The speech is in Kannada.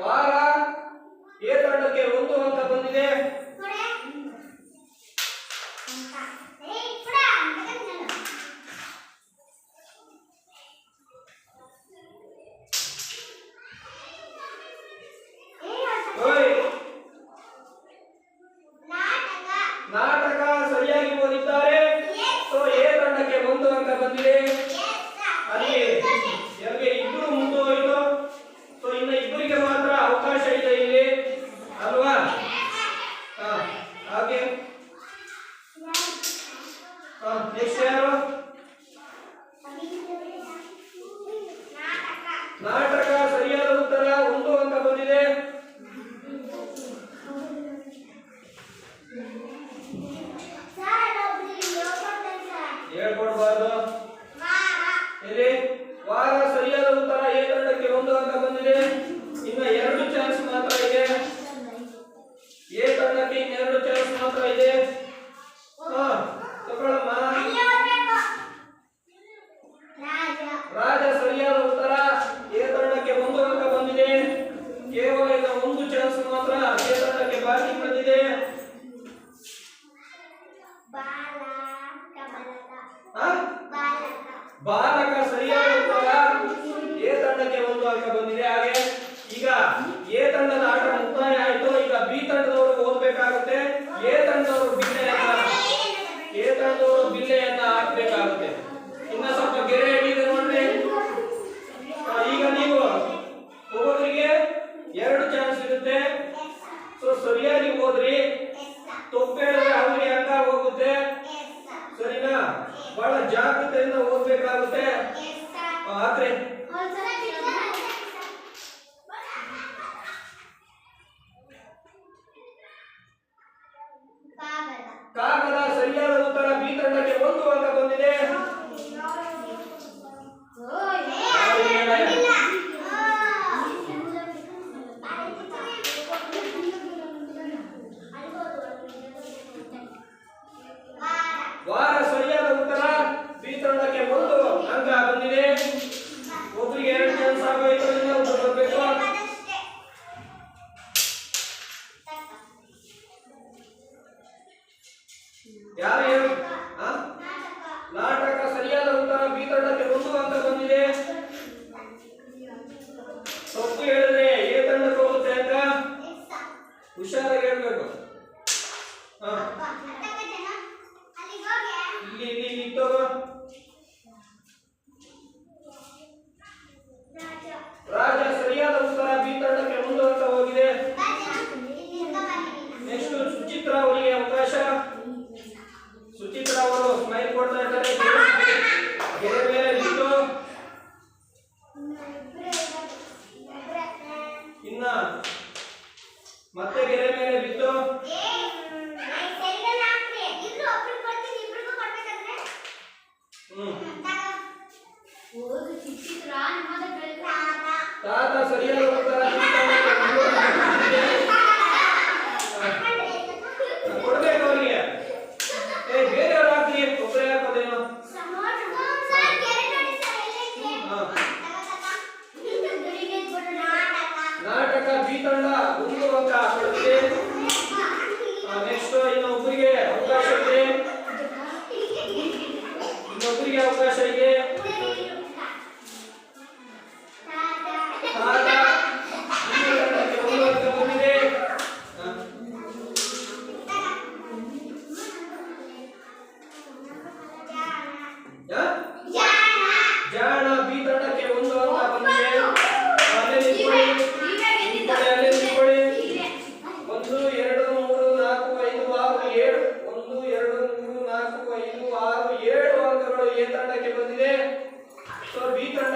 ವಾರ ಎ ತಂಡಕ್ಕೆ ಒಂದು ಅಂಕ ಬಂದಿದೆ. ನಾಟಕ ಸರಿಯಾಗಿ ಓದಿದ್ದಾರೆ. ಸೊ ಎ ತಂಡಕ್ಕೆ ಒಂದು ಅಂಕ ಬಂದಿದೆ. ಅಲ್ಲಿ ಬಾಲಕ ಸರಿಯಾದ ಎ ತಂಡಕ್ಕೆ ಒಂದು ಅಂಕ ಬಂದಿದೆ. ಹಾಗೆ ಈಗ ಎ ತಂಡದ ಆಟ ಮುಕ್ತಾಯ ಆಯಿತು. ಈಗ ಬಿ ತಂಡದವರು ಓದಬೇಕಾಗುತ್ತೆ. ಎ ತಂಡದವರು ಬಿಲ್ಲೆಯನ್ನ ಎ ತಂಡದವರು ಬಿಲ್ಲೆಯನ್ನ ಹಾಕಬೇಕಾಗುತ್ತೆ. ಇಲ್ಲದ ಉತ್ತರ ಬಿ ತಂಡಕ್ಕೆ ಒಂದು ಅಂಕ ಬಂದಿದೆ. స్మైల్ కొడతారు ನಿಂತಣ್ಣ ಗುರು ಅಂತ ಕೊಡ್ತೀವಿ ನೆಕ್ಸ್ಟ್ ಇನ್ನೊಬ್ಬರಿಗೆ ಅವಕಾಶ ಇದೆ. ಇನ್ನೊಬ್ಬರಿಗೆ ಅವಕಾಶ ಇದೆ. ಬಂದಿದೆ ಸೊ ವಿ ತಂಡ